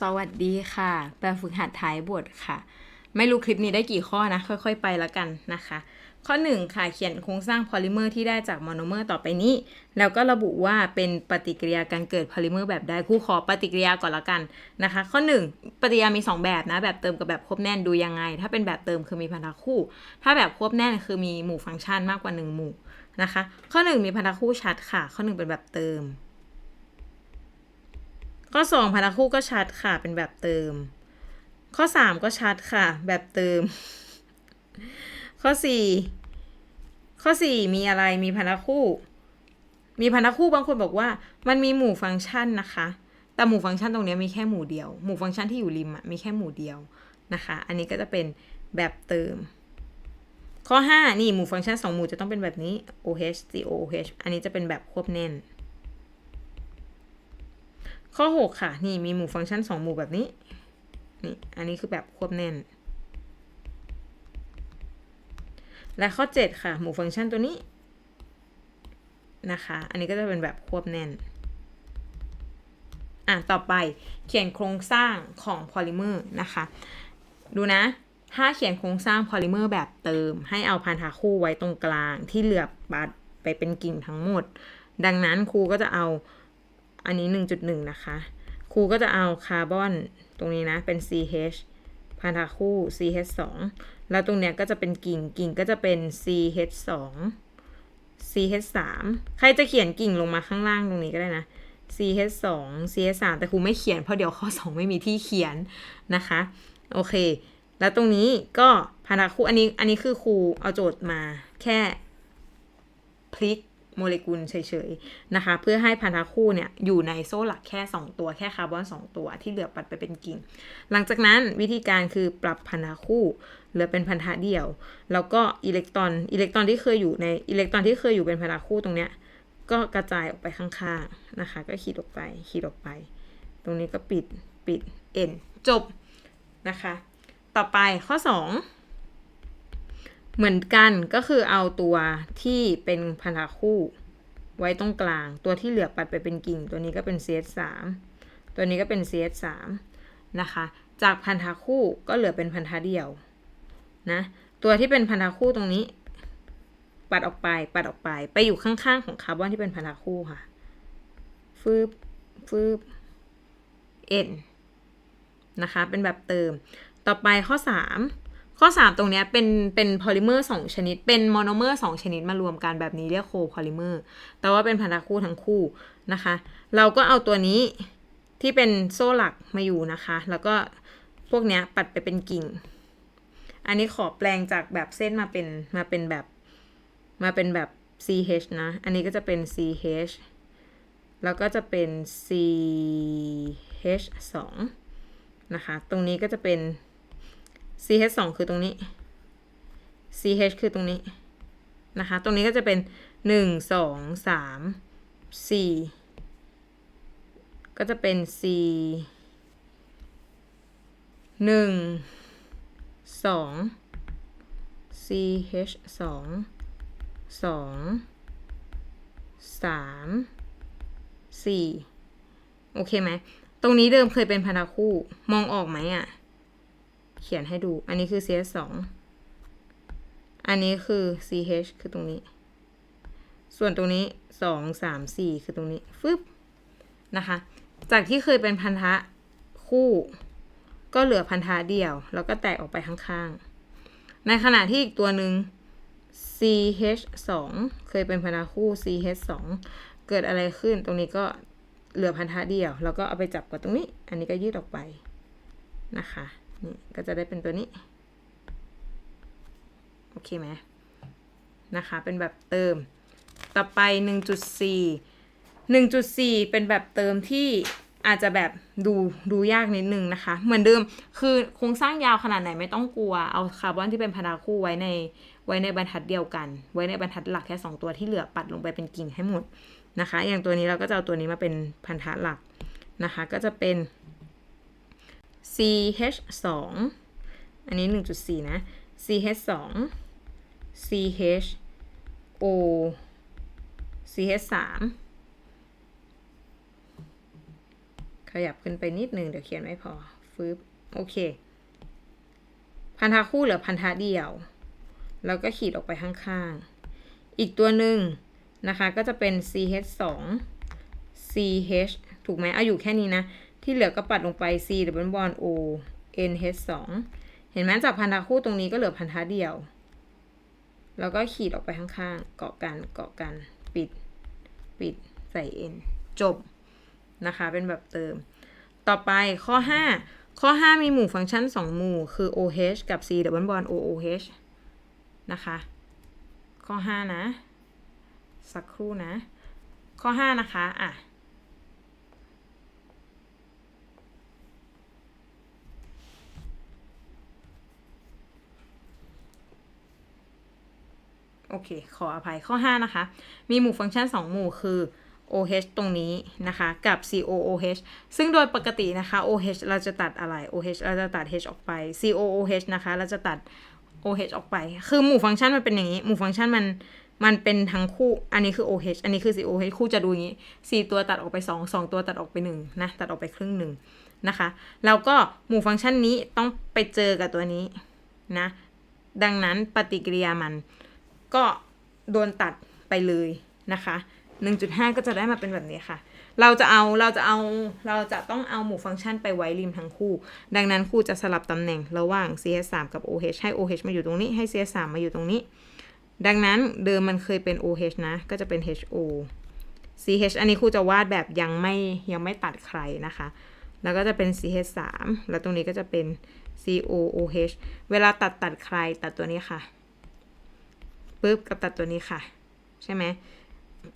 สวัสดีค่ะ แบบฝึกหัดท้ายบทค่ะ ไม่รู้คลิปนี้ได้กี่ข้อนะ ค่อย ๆ ไปแล้วกันนะคะ ข้อ 1 ค่ะ เขียนโครงสร้างพอลิเมอร์ที่ได้จากโมอนเมอร์ต่อไปนี้ แล้วก็ระบุว่าเป็นปฏิกิริยาการเกิดพอลิเมอร์แบบใดคู่ขอปฏิกิริยาก่อนละกันนะคะ ข้อ 1 ปฏิกิริยามี 2 แบบนะ แบบเติมกับแบบควบแน่นดูยังไง ถ้าเป็นแบบเติมคือมีพันธะคู่ ถ้าแบบควบแน่นคือมีหมู่ฟังก์ชันมากกว่า 1 หมู่นะคะ ข้อ 1 มีพันธะคู่ชัดค่ะ ข้อ 1 เป็นแบบเติม ข้อ 2พันธะคู่ก็ชัดค่ะ เป็นแบบเติม ข้อ 3 ก็ชัดค่ะ แบบเติม ข้อ 4 ข้อ 4 มีอะไรมีพันธะคู่ มีพันธะคู่บางคนบอกว่า มันมีหมู่ฟังก์ชันนะคะ แต่หมู่ฟังก์ชันตรงนี้มีแค่หมู่เดียว หมู่ฟังก์ชันที่อยู่ริมอะมีแค่หมู่เดียวนะคะ อันนี้ก็จะเป็นแบบเติม ข้อ 5 นี่หมู่ฟังก์ชัน 2 หมู่จะต้องเป็นแบบนี้ OH COOH อันนี้จะเป็นแบบควบแน่น ข้อ 6 ค่ะ นี่มีหมู่ฟังก์ชัน 2 หมู่แบบนี้ นี่ อันนี้คือแบบควบแน่น และข้อ 7 ค่ะ หมู่ฟังก์ชันตัวนี้ นะคะ อันนี้ก็จะเป็นแบบควบแน่น อะ ต่อไปเขียนโครงสร้างของพอลิเมอร์นะคะ ดูนะถ้าเขียนโครงสร้างพอลิเมอร์แบบเติม ให้เอาพันธะคู่ไว้ตรงกลางที่เหลือบปัดไปเป็นกิ่งทั้งหมด ดังนั้นครูก็จะเอา อันนี้ 1.1 นะคะ ครูก็จะเอาคาร์บอนตรงนี้นะ เป็น CH พันธะคู่ CH2 แล้วตรงเนี้ยก็จะเป็นกิ่ง กิ่งก็จะเป็น CH2 CH3 ใครจะเขียนกิ่งลงมาข้างล่างตรงนี้ก็ได้นะ CH2 CH3 แต่ครูไม่เขียนเพราะเดี๋ยวข้อ 2 ไม่มีที่เขียนนะคะ โอเค แล้วตรงนี้ก็พันธะคู่ อันนี้ อันนี้คือครูเอาโจทย์มาแค่พลิก โมเลกุลเฉยๆนะคะ เพื่อให้พันธะคู่เนี่ยอยู่ในโซ่หลักแค่ 2 ตัวแค่คาร์บอน 2 ตัวที่เหลือปัดไปเป็นกิ่ง หลังจากนั้นวิธีการคือปรับพันธะคู่เหลือเป็นพันธะเดี่ยว แล้วก็อิเล็กตรอนอิเล็กตรอนที่เคยอยู่ในอิเล็กตรอนที่เคยอยู่เป็นพันธะคู่ตรงเนี้ยก็กระจายออกไปข้างๆนะคะ ก็ขีดออกไปขีดออกไป ตรงนี้ก็ปิดปิด n จบนะคะ ต่อไปข้อ 2 เหมือนกันก็คือเอาตัวที่เป็นพันธะคู่ ไว้ตรงกลาง ตัวที่เหลือปัดไปเป็นกิ่ง ตัวนี้ก็เป็น CH3 ตัวนี้ก็เป็น CH3 นะคะ จากพันธะคู่ก็เหลือเป็นพันธะเดี่ยวนะ ตัวที่เป็นพันธะคู่ตรงนี้ ปัดออกไป ปัดออกไป ไปอยู่ข้างๆของคาร์บอนที่เป็นพันธะคู่ค่ะ ฟืบฟืบ n นะคะ เป็นแบบเติม ต่อไปข้อ 3 ข้อ 3 ตรงนี้เป็นเป็นพอลิเมอร์2ชนิด เป็นโมอนเมอร์2ชนิดมารวมกันแบบนี้เรียกโคพอลิเมอร์ แต่ว่าเป็นพันธะคู่ทั้งคู่นะคะ เราก็เอาตัวนี้ที่เป็นโซ่หลักมาอยู่นะคะ แล้วก็พวกเนี้ยปัดไปเป็นกิ่ง อันนี้ขอแปลงจากแบบเส้นมาเป็นมาเป็นแบบมาเป็นแบบ ch นะ อันนี้ก็จะเป็น ch แล้วก็จะเป็น ch 2นะคะ ตรงนี้ก็จะเป็น ch 2คือตรงนี้ ch คือตรงนี้นะคะ ตรงนี้ก็จะเป็น 1 2 3 4 ก็จะเป็น c 1 2 ch 2 2 3 4 โอเคไหม ตรงนี้เดิมเคยเป็นพันธคู่ มองออกไหมอะ่ะ เขียนให้ดู อันนี้คือ ch 2อันนี้คือ ch คือตรงนี้ ส่วนตรงนี้ 2 3 4 คือตรงนี้ ฟึบ นะคะ จากที่เคยเป็นพันธะคู่ ก็เหลือพันธะเดี่ยว แล้วก็แตกออกไปข้างๆ ในขณะที่อีกตัวหนึ่ง ch 2เคยเป็นพันธะคู่ ch 2เกิดอะไรขึ้น ตรงนี้ก็เหลือพันธะเดี่ยว แล้วก็เอาไปจับกับตรงนี้ อันนี้ก็ยืดออกไปนะคะ นี่ก็จะได้เป็นตัวนี้ โอเคไหมนะคะ เป็นแบบเติม ต่อไป 1.4 1.4 เป็นแบบเติมที่อาจจะแบบดูดูยากนิดนึงนะคะ เหมือนเดิมคือโครงสร้างยาวขนาดไหนไม่ต้องกลัว เอาคาร์บอนที่เป็นพันธะคู่ไว้ในไว้ในบรรทัดเดียวกัน ไว้ในบรรทัดหลักแค่ 2 ตัวที่เหลือปัดลงไปเป็นกิ่งให้หมดนะคะ อย่างตัวนี้เราก็จะเอาตัวนี้มาเป็นพันธะหลักนะคะ ก็จะเป็น ch 2อันนี้ 1.4 นะ ch 2 ch o ch 3ขยับขึ้นไปนิดหนึ่งเดี๋ยวเขียนไม่พอฟืบโอเค พันธะคู่เหลือพันธะเดียว แล้วก็ขีดออกไปข้างๆ อีกตัวหนึ่งนะคะ ก็จะเป็น ch 2 ch ถูกไหมเอาอยู่แค่นี้นะ ที่เหลือก็ปัดลงไป c ดับเบิลบอล o nh 2เห็นไหมจากพันธะคู่ตรงนี้ก็เหลือพันธะเดียว แล้วก็ขีดออกไปข้างๆ เกาะกันเกาะกันปิด ปิดใส่ n จบนะคะ เป็นแบบเติม ต่อไปข้อ 5 ข้อ 5 มีหมู่ฟังก์ชัน 2 หมู่ คือ OH กับ C ดับเบิลบอล OOH นะคะ ข้อ 5 นะ สักครู่นะ ข้อ 5 นะคะ อะ โอเค ขออภัยข้อ 5 นะคะ มีหมู่ฟังก์ชัน 2 หมู่คือ OH ตรงนี้นะคะ กับ COOH ซึ่งโดยปกตินะคะ OH เราจะตัดอะไร OH เราจะตัด H ออกไป COOH นะคะ เราจะตัด OH ออกไป คือหมู่ฟังก์ชันมันเป็นอย่างนี้ หมู่ฟังก์ชันมันมันเป็นทั้งคู่ อันนี้คือ OH อันนี้คือ COH คู่จะดูอย่างนี้ 4 ตัวตัดออกไป 2 2 ตัวตัดออกไป1นะ ตัดออกไปครึ่งหนึ่งนะคะ แล้วก็หมู่ฟังก์ชันนี้ต้องไปเจอกับตัวนี้นะ ดังนั้นปฏิกิริยามัน ก็โดนตัดไปเลยนะคะ 1.5 ก็จะได้มาเป็นแบบนี้ค่ะ เราจะเอาเราจะเอาเราจะต้องเอาหมู่ฟังก์ชันไปไว้ริมทั้งคู่ ดังนั้นครูจะสลับตำแหน่งระหว่าง cs3 กับ oh ให้ oh มาอยู่ตรงนี้ให้ cs3 มาอยู่ตรงนี้ ดังนั้นเดิมมันเคยเป็น oh นะ ก็จะเป็น ho ch อันนี้ครูจะวาดแบบยังไม่ยังไม่ตัดใครนะคะ แล้วก็จะเป็น ch3 แล้วตรงนี้ก็จะเป็น cooh เวลาตัดตัดใครตัดตัวนี้ค่ะ ปุ๊บกับตัดตัวนี้ค่ะ ใช่ไหม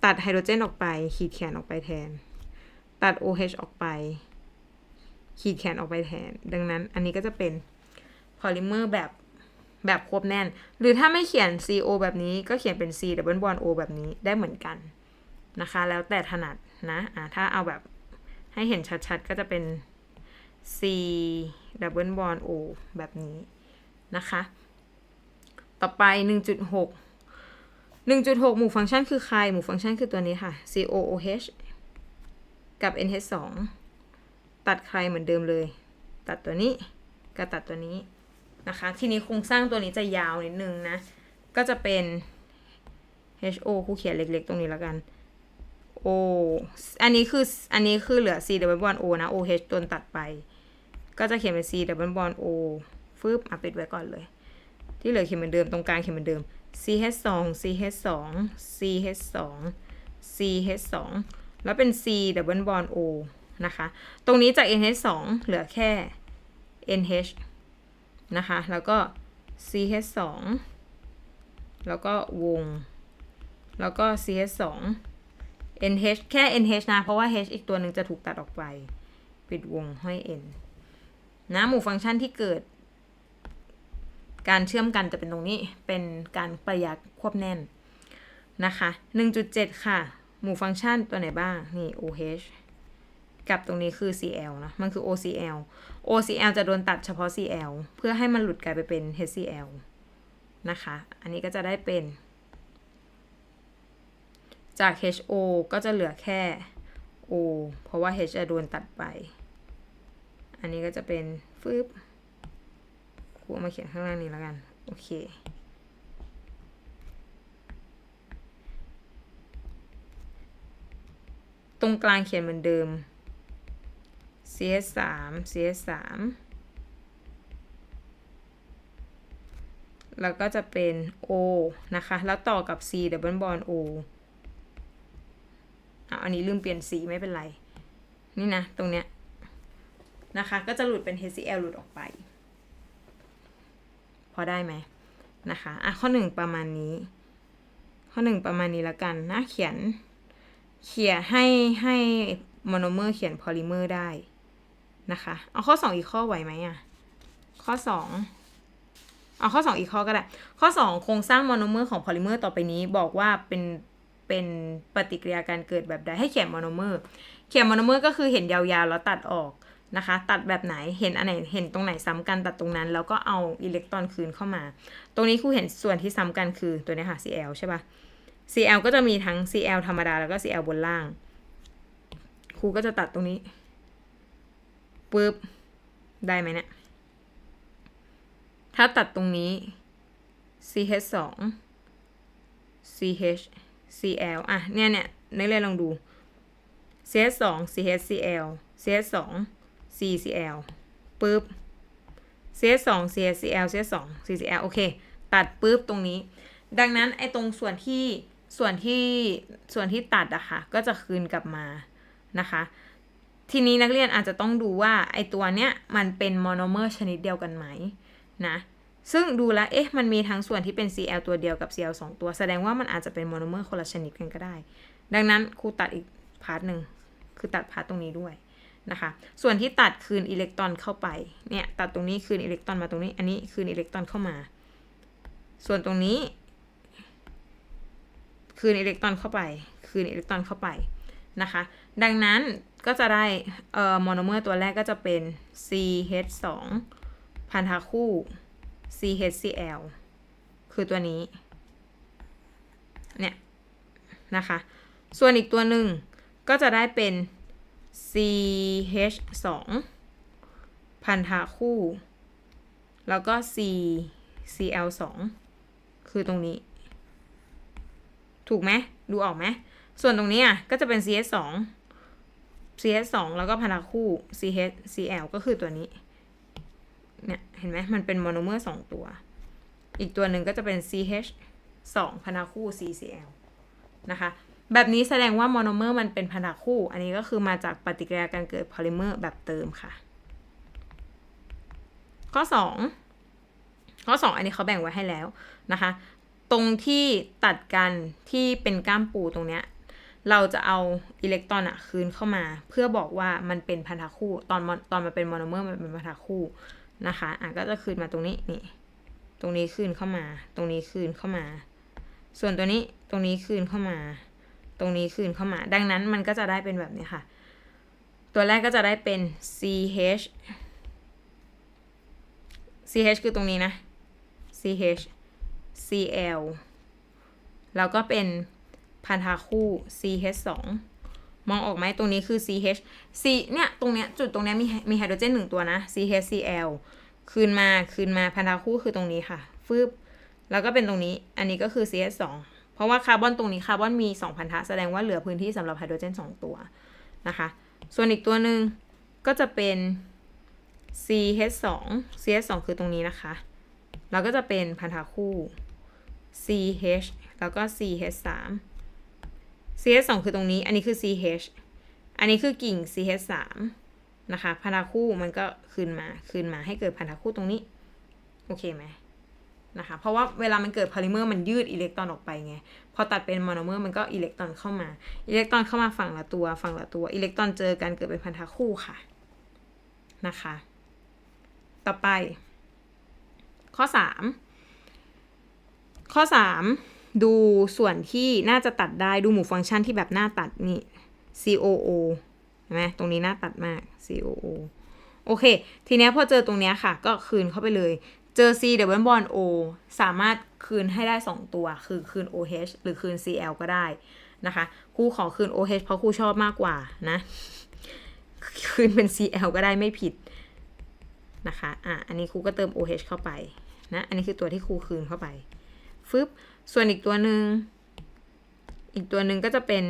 ตัดไฮโดรเจนออกไป ขีดแขนออกไปแทน ตัด OH ออกไป ขีดแขนออกไปแทน ดังนั้นอันนี้ก็จะเป็นพอลิเมอร์แบบแบบควบแน่น หรือถ้าไม่เขียน CO แบบนี้ก็เขียนเป็น C ดับเบิลบอล O แบบนี้ได้เหมือนกันนะคะ แล้วแต่ถนัดนะอ่าถ้าเอาแบบให้เห็นชัดๆ ก็จะเป็น C ดับเบิลบอล O แบบนี้นะคะ ต่อไป 1.6 1.6 หมู่ฟังก์ชันคือใคร หมู่ฟังก์ชันคือตัวนี้ค่ะ COOH กับ NH2 ตัดใครเหมือนเดิมเลย ตัดตัวนี้กับตัดตัวนี้นะคะ ทีนี้โครงสร้างตัวนี้จะยาวนิดนึงนะ ก็จะเป็น HO คู่เขียนเล็กๆ ตรงนี้แล้วกัน O อันนี้คือ อันนี้คือเหลือ C double bond O นะ OH ตัวตัดไป ก็จะเขียนเป็น C double bond O ฟึบอะปิดไว้ก่อนเลย ที่เหลือเขียนเหมือนเดิม ตรงกลางเขียนเหมือนเดิม CH2 CH2 CH2 CH2 แล้วเป็น C double bond O นะคะ ตรงนี้จาก NH2 เหลือแค่ NH นะคะ แล้วก็ CH2 แล้วก็วง แล้วก็ CH2 NH แค่ NH นะ เพราะว่า H อีกตัวหนึ่งจะถูกตัดออกไป ปิดวงห้อย N นะ หมู่ฟังก์ชันที่เกิด การเชื่อมกันจะเป็นตรงนี้เป็นการประยักควบแน่นนะคะ 1.7 ค่ะ หมู่ฟังก์ชันตัวไหนบ้าง นี่ OH กับตรงนี้คือ CL นะ มันคือ OCL OCL จะโดนตัดเฉพาะ CL เพื่อให้มันหลุดกลายไปเป็น HCl นะคะ อันนี้ก็จะได้เป็น จาก HO ก็จะเหลือแค่ O เพราะว่า H จะโดนตัดไป อันนี้ก็จะเป็นฟึบค รูเอามาเขียนข้างล่างนี้แล้วกัน โอเค ตรงกลางเขียนเหมือนเดิม CS3 CS3 แล้วก็จะเป็น O นะคะ แล้วต่อกับ C double bond O อันนี้ลืมเปลี่ยนสีไม่เป็นไร นี่นะ ตรงเนี้ยนะคะ ก็จะหลุดเป็น HCl หลุดออกไป อได้ไหมนะคะอะข้อหนึ่งประมาณนี้ ข้อหนึ่งประมาณนี้แล้วกันนะเขียน เขียนให้ให้โมโนเมอร์เขียนพอลิเมอร์ได้นะคะเอาข้อสองอีกข้อไหวไหมอะข้อสองเอาข้อสองอีกข้อก็ได้ ข้อสองโครงสร้างโมโนเมอร์ของพอลิเมอร์ต่อไปนี้ บอกว่าเป็นเป็นปฏิกิริยาการเกิดแบบใดให้เขียนโมโนเมอร์เขียนโมโนเมอร์ก็คือเห็นยาวๆแล้วตัดออก นะคะ ตัดแบบไหนเห็นอันไหนเห็นตรงไหนซ้ำกันตัดตรงนั้น แล้วก็เอาอิเล็กตรอนคืนเข้ามา ตรงนี้ครูเห็นส่วนที่ซ้ำกันคือตัวนี้ค่ะ Cl ใช่ปะ่ะ Cl ก็จะมีทั้ง Cl ธรรมดาแล้วก็ Cl บนล่าง ครูก็จะตัดตรงนี้ปึ๊บได้ไหมเนะี่ยถ้าตัดตรงนี้ ch 2 ch cl อะเนี่ยเนี่ยนักเรียนลองดู ch 2 ch cl ch 2 CCl ปึ๊บ CS2 CCl CS2 CCl โอเค ตัดปึ๊บตรงนี้ ดังนั้นไอ้ตรงส่วนที่ส่วนที่ส่วนที่ตัดอะค่ะ ก็จะคืนกลับมานะคะ ทีนี้นักเรียนอาจจะต้องดูว่าไอตัวเนี้ยมันเป็นโมโนเมอร์ชนิดเดียวกันไหมนะซึ่งดูแล้วเอ๊ะ มันมีทั้งส่วนที่เป็น Cl ตัวเดียวกับ Cl 2 ตัว แสดงว่ามันอาจจะเป็นโมโนเมอร์คนละชนิดกันก็ได้ ดังนั้นครูตัดอีกพาร์ทหนึ่ง คือตัดพาร์ทตรงนี้ด้วย นะคะ ส่วนที่ตัดคืนอิเล็กตรอนเข้าไป เนี่ยตัดตรงนี้คืนอิเล็กตรอนมาตรงนี้ อันนี้คืนอิเล็กตรอนเข้ามา ส่วนตรงนี้ คืนอิเล็กตรอนเข้าไป คืนอิเล็กตรอนเข้าไปนะคะ ดังนั้นก็จะได้เอ่อโมโนเมอร์ตัวแรกก็จะเป็น CH2 พันธะคู่ CHCl คือตัวนี้ เนี่ยนะคะ ส่วนอีกตัวหนึ่งก็จะได้เป็น CH2 พันธะคู่ แล้วก็ C CL2 คือตรงนี้ ถูกไหม ดูออกไหม ส่วนตรงนี้อะ ก็จะเป็น CH2 CH2 แล้วก็พันธะคู่ CH CL ก็คือตัวนี้ เนี่ย เห็นไหม มันเป็นโมโนเมอร์สองตัว อีกตัวหนึ่งก็จะเป็น CH 2พันธะคู่ CCl นะคะ แบบนี้แสดงว่าโมโนเมอร์มันเป็นพันธะคู่ อันนี้ก็คือมาจากปฏิกิริยาการเกิดพอลิเมอร์แบบเติมค่ะ ข้อ 2 ข้อ 2 อันนี้เขาแบ่งไว้ให้แล้วนะคะ ตรงที่ตัดกันที่เป็นก้ามปูตรงเนี้ยเราจะเอาอิเล็กตรอนอะคืนเข้ามา เพื่อบอกว่ามันเป็นพันธะคู่ ตอนตอนมันเป็นโมโนเมอร์มันเป็นพันธะคู่นะคะอะก็จะคืนมาตรงนี้นี่ ตรงนี้คืนเข้ามา ตรงนี้คืนเข้ามา ส่วนตัวนี้ตรงนี้คืนเข้ามา ตรงนี้คืนเข้ามา ดังนั้นมันก็จะได้เป็นแบบนี้ค่ะ ตัวแรกก็จะได้เป็น ch ch คือตรงนี้นะ ch cl แล้วก็เป็นพันธะคู่ ch 2มองออกไหมตรงนี้คือ ch c เนี่ยตรงเนี้ยจุดตรงเนี้ยมีมีไฮโดรเจนหนึ่งตัวนะ ch cl คืนมาคืนมาพันธะคู่คือตรงนี้ค่ะฟืบแล้วก็เป็นตรงนี้ อันนี้ก็คือ ch 2 เพราะว่าคาร์บอนตรงนี้คาร์บอนมี 2 พันธะแสดงว่าเหลือพื้นที่สำหรับไฮโดรเจน 2 ตัวนะคะ ส่วนอีกตัวหนึ่งก็จะเป็น ch 2 ch 2 คือตรงนี้นะคะ แล้วก็จะเป็นพันธะคู่ ch แล้วก็ ch 3 ch 2 คือตรงนี้ อันนี้คือ ch อันนี้คือกิ่ง ch 3 นะคะ พันธะคู่มันก็คืนมา คืนมาให้เกิดพันธะคู่ตรงนี้ โอเคไหม นะคะ เพราะว่าเวลามันเกิดพอลิเมอร์มันยืดอิเล็กตรอนออกไปไง พอตัดเป็นโมโนเมอร์มันก็อิเล็กตรอนเข้ามา อิเล็กตรอนเข้ามาฝั่งละตัว ฝั่งละตัว อิเล็กตรอนเจอกันเกิดเป็นพันธะคู่ค่ะ นะคะ ต่อไป ข้อ 3 ข้อ 3 ดูส่วนที่น่าจะตัดได้ ดูหมู่ฟังก์ชันที่แบบหน้าตัดนี่ COO เห็นไหมตรงนี้หน่าตัดมาก COO โอเค ทีนี้พอเจอตรงนี้ค่ะ ก็คืนเข้าไปเลย เจอ C เดบิลบอล O สามารถคืนให้ได้ 2 ตัว คือคืน OH หรือคืน CL ก็ได้นะคะครูขอคืน OH เพราะครูชอบมากกว่านะ คืนเป็น CL ก็ได้ไม่ผิดนะคะอะอันนี้ครูก็เติม OH เข้าไปนะ อันนี้คือตัวที่ครูคืนเข้าไปฟึบส่วนอีกตัวหนึ่งอีกตัวหนึ่งก็จะเป็น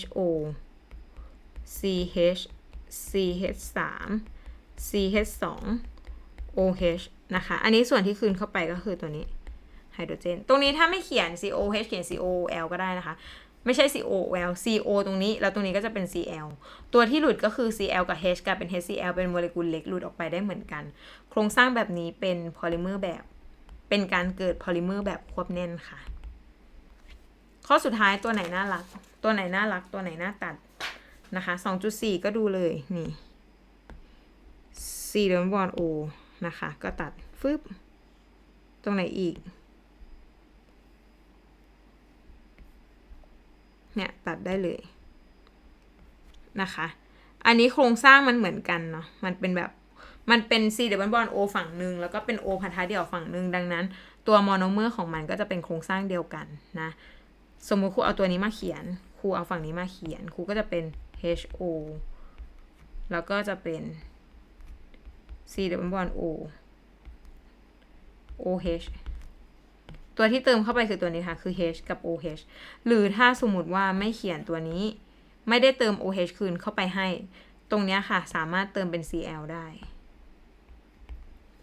HO CH CH 3 CH 2 OH นะคะ อันนี้ส่วนที่คืนเข้าไปก็คือตัวนี้ไฮโดรเจน ตรงนี้ถ้าไม่เขียน COH เขียน COL ก็ได้นะคะ ไม่ใช่ COL CO ตรงนี้ แล้วตรงนี้ก็จะเป็น Cl ตัวที่หลุดก็คือ Cl กับ H กลายเป็น HCl เป็นโมเลกุลเล็กหลุดออกไปได้เหมือนกัน โครงสร้างแบบนี้เป็นพอลิเมอร์แบบ เป็นการเกิดพอลิเมอร์แบบควบแน่นค่ะ ข้อสุดท้ายตัวไหนน่ารัก ตัวไหนน่ารัก ตัวไหนน่าตัดนะคะ2.4 ก็ดูเลยนี่ C เดมบอล O นะคะ ก็ตัดฟึบตรงไหนอีก เนี่ยตัดได้เลยนะคะ อันนี้โครงสร้างมันเหมือนกันเนาะ มันเป็นแบบ มันเป็น C เดบเบิลบอล O ฝั่งหนึ่งแล้วก็เป็น O พันธะเดี่ยวฝั่งหนึ่งดังนั้น ตัวโมโนเมอร์ของมันก็จะเป็นโครงสร้างเดียวกันนะ สมมุติครูเอาตัวนี้มาเขียน ครูเอาฝั่งนี้มาเขียน ครูก็จะเป็น HO แล้วก็จะเป็น C double bond O OH ตัวที่เติมเข้าไปคือตัวนี้ค่ะ คือ H กับ OH หรือถ้าสมมติว่าไม่เขียนตัวนี้ ไม่ได้เติม OH คืนเข้าไปให้ ตรงนี้ค่ะสามารถเติมเป็น Cl ได้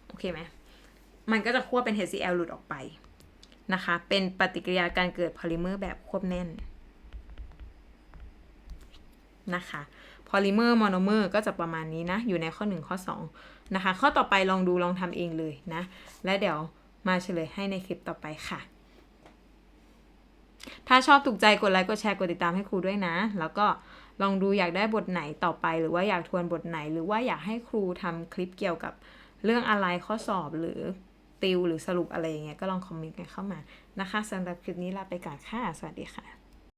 โอเคไหม มันก็จะควบเป็น HCl หลุดออกไปนะคะ เป็นปฏิกิริยาการเกิดพอลิเมอร์แบบควบแน่น นะคะพอลิเมอร์มอนอเมอร์ก็จะประมาณนี้นะ อยู่ในข้อ 1 ข้อ 2 นะคะ ข้อต่อไปลองดูลองทำเองเลยนะ และเดี๋ยวมาเฉลยให้ในคลิปต่อไปค่ะ ถ้าชอบถูกใจกดไลค์กดแชร์กดติดตามให้ครูด้วยนะ แล้วก็ลองดูอยากได้บทไหนต่อไป หรือว่าอยากทวนบทไหน หรือว่าอยากให้ครูทำคลิปเกี่ยวกับเรื่องอะไรข้อสอบหรือติวหรือสรุปอะไรอย่างเงี้ยก็ลองคอมเมนต์กันเข้ามานะคะสำหรับคลิปนี้ลาไปก่อนค่ะ สวัสดีค่ะ